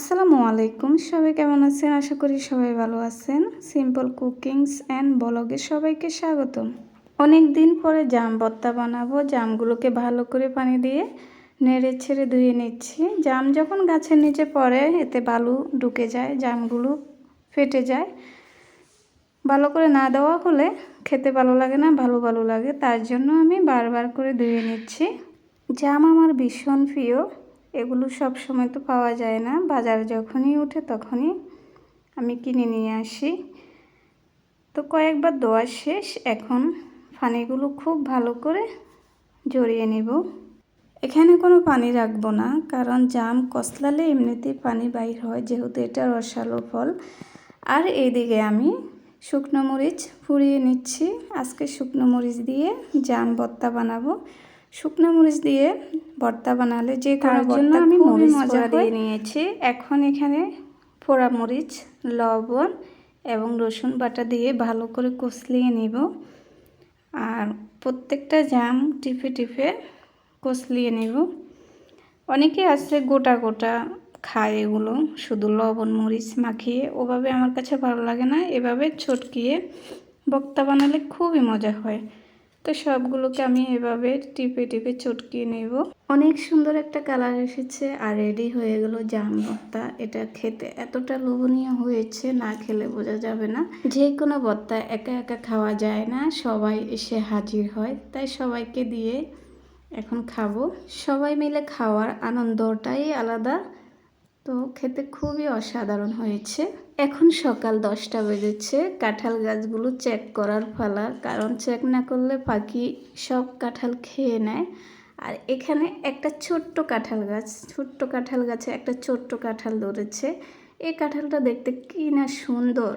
আসসালামু আলাইকুম। সবাই কেমন আছেন? আশা করি সবাই ভালো আছেন। সিম্পল কুকিংস অ্যান্ড ব্লগে সবাইকে স্বাগতম। অনেক দিন পরে জাম ভর্তা বানাবো। জামগুলোকে ভালো করে পানি দিয়ে নেড়ে ছেড়ে ধুয়ে নিচ্ছি। জাম যখন গাছের নিচে পড়ে, এতে বালু ঢুকে যায়, জামগুলো ফেটে যায়। ভালো করে না দেওয়া হলে খেতে ভালো লাগে না, ভালো ভালো লাগে। তার জন্য আমি বারবার করে ধুয়ে নিচ্ছি। জাম আমার ভীষণ প্রিয়। এগুলো সব সময় তো পাওয়া যায় না। বাজার যখনই ওঠে তখনই আমি কিনে নিয়ে আসি। তো কয়েকবার দোয়া শেষ। এখন পানিগুলো খুব ভালো করে জড়িয়ে নেব। এখানে কোনো পানি রাখব না, কারণ জাম কসলালে এমনিতেই পানি বাইর হয়, যেহেতু এটা রসালো ফল। আর এইদিকে আমি শুকনো মরিচ পুড়িয়ে নিচ্ছি। আজকে শুকনো মরিচ দিয়ে জাম ভর্তা বানাবো। শুকনো মরিচ দিয়ে ভর্তা বানালে যে কারোর জন্য আমি মরিচ মজা দিয়ে নিয়েছি। এখন এখানে পোড়া মরিচ লবণ এবং রসুন বাটা দিয়ে ভালো করে কষলিয়ে নেব। আর প্রত্যেকটা জাম টিপে টিপে কষলিয়ে নেব। অনেকে আছে গোটা গোটা খায় এগুলো শুধু লবণ মরিচ মাখিয়ে। ওভাবে আমার কাছে ভালো লাগে না। এভাবে ছটকিয়ে বক্তা বানালে খুবই মজা হয়। তো সবগুলোকে আমি এভাবে টিপে টিপে চটকিয়ে নেব। অনেক সুন্দর একটা কালার এসেছে আর রেডি হয়ে গেল জাম ভর্তা। এটা খেতে এতটা লোভনীয় হয়েছে, না খেলে বোঝা যাবে না। যে কোনো ভর্তা একা একা খাওয়া যায় না, সবাই এসে হাজির হয়। তাই সবাইকে দিয়ে এখন খাব। সবাই মিলে খাওয়ার আনন্দটাই আলাদা। তো খেতে খুবই অসাধারণ হয়েছে। এখন সকাল দশটা বেজেছে। কাঁঠাল গাছগুলো চেক করার ফালা কারণ চেক না করলে পাখি সব কাঁঠাল খেয়ে নেয়। আর এখানে একটা ছোট্ট কাঁঠাল গাছ, ছোট্ট কাঁঠাল গাছে একটা ছোট্ট কাঁঠাল ধরেছে। এই কাঁঠালটা দেখতে কি না সুন্দর।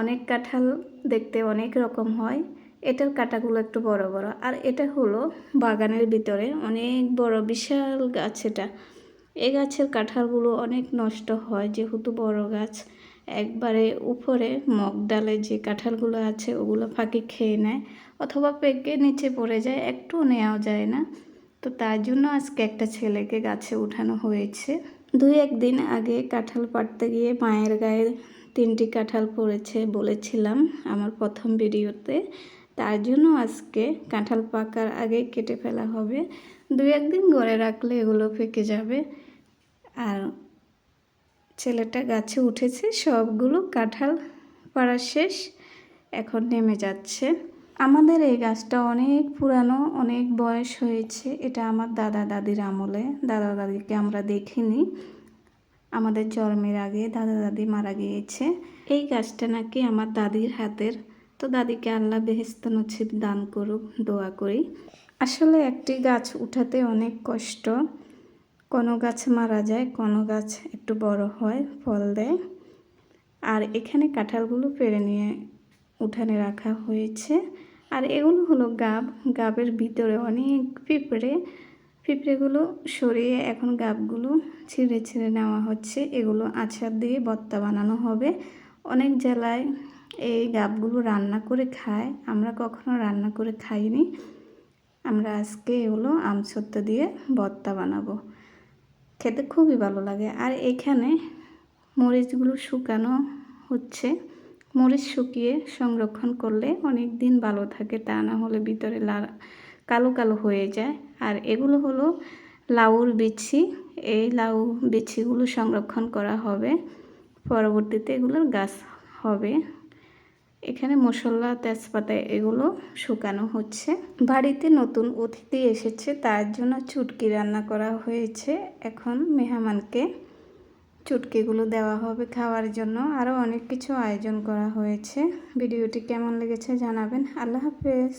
অনেক কাঁঠাল দেখতে অনেক রকম হয়। এটার কাঁটাগুলো একটু বড় বড়। আর এটা হলো বাগানের ভিতরে। অনেক বড়, বিশাল গাছ এটা। এ গাছের কাঁঠালগুলো অনেক নষ্ট হয়, যেহেতু বড় গাছ। একবারে উপরে মগ ডালে যে কাঁঠালগুলো আছে, ওগুলো ফাঁকি খেয়ে নেয় অথবা পেকে নিচে পড়ে যায়, একটু নেওয়া যায় না। তো তার জন্য আজকে একটা ছেলেকে গাছে উঠানো হয়েছে। দুই একদিন আগে কাঁঠাল পাড়তে গিয়ে মায়ের গায়ে তিনটি কাঁঠাল পড়েছে বলেছিলাম আমার প্রথম ভিডিওতে। তার জন্য আজকে কাঁঠাল পাকার আগে কেটে ফেলা হবে। দুই একদিন গড়ে রাখলে এগুলো পেকে যাবে। ছেলেটা গাছে উঠেছে, সবগুলো কাঁঠাল পাড়া শেষ, এখন নেমে যাচ্ছে। আমাদের এই গাছটা অনেক পুরানো, অনেক বয়স হয়েছে, এটা আমার দাদা দাদির আমলে। দাদা দাদিকে আমরা দেখিনি। আমাদের জন্মের আগে দাদা দাদি মারা গিয়েছে। এই গাছটা নাকি আমার দাদির হাতের। তো দাদিকে আল্লাহ বেহেস্ত নছিব দান করুক, দোয়া করি। আসলে একটি গাছ উঠাতে অনেক কষ্ট। কোনো গাছ মারা যায়, কোনো গাছ একটু বড় হয়, ফল দেয়। আর এখানে কাঁঠালগুলো পেরে নিয়ে উঠানে রাখা হয়েছে। আর এগুলো হলো গাব। গাবের ভিতরে অনেক পিঁপড়ে। পিঁপড়েগুলো সরিয়ে এখন গাবগুলো ছিঁড়ে ছিঁড়ে নেওয়া হচ্ছে। এগুলো আছার দিয়ে বত্তা বানানো হবে। অনেক জেলায় এই গাবগুলো রান্না করে খায়। আমরা কখনো রান্না করে খাইনি। আমরা আজকে এগুলো আমসত্ব দিয়ে বত্তা বানাবো। খেতে খুবই ভালো লাগে। আর এখানে মরিচগুলো শুকানো হচ্ছে। মরিচ শুকিয়ে সংরক্ষণ করলে অনেক দিন ভালো থাকে, তা না হলে ভিতরে লা, কালো কালো হয়ে যায়। আর এগুলো হলো লাউর বিছি এই লাউ বিছিগুলো সংরক্ষণ করা হবে। পরবর্তীতে এগুলোর গাছ হবে। এখানে মশলা, তেজপাতা এগুলো শুকানো হচ্ছে। বাড়িতে নতুন অতিথি এসেছে, তার জন্য চুটকি রান্না করা হয়েছে। এখন মেহমানকে চুটকিগুলো দেওয়া হবে খাওয়ার জন্য। আরও অনেক কিছু আয়োজন করা হয়েছে। ভিডিওটি কেমন লেগেছে জানাবেন। আল্লাহ হাফেজ।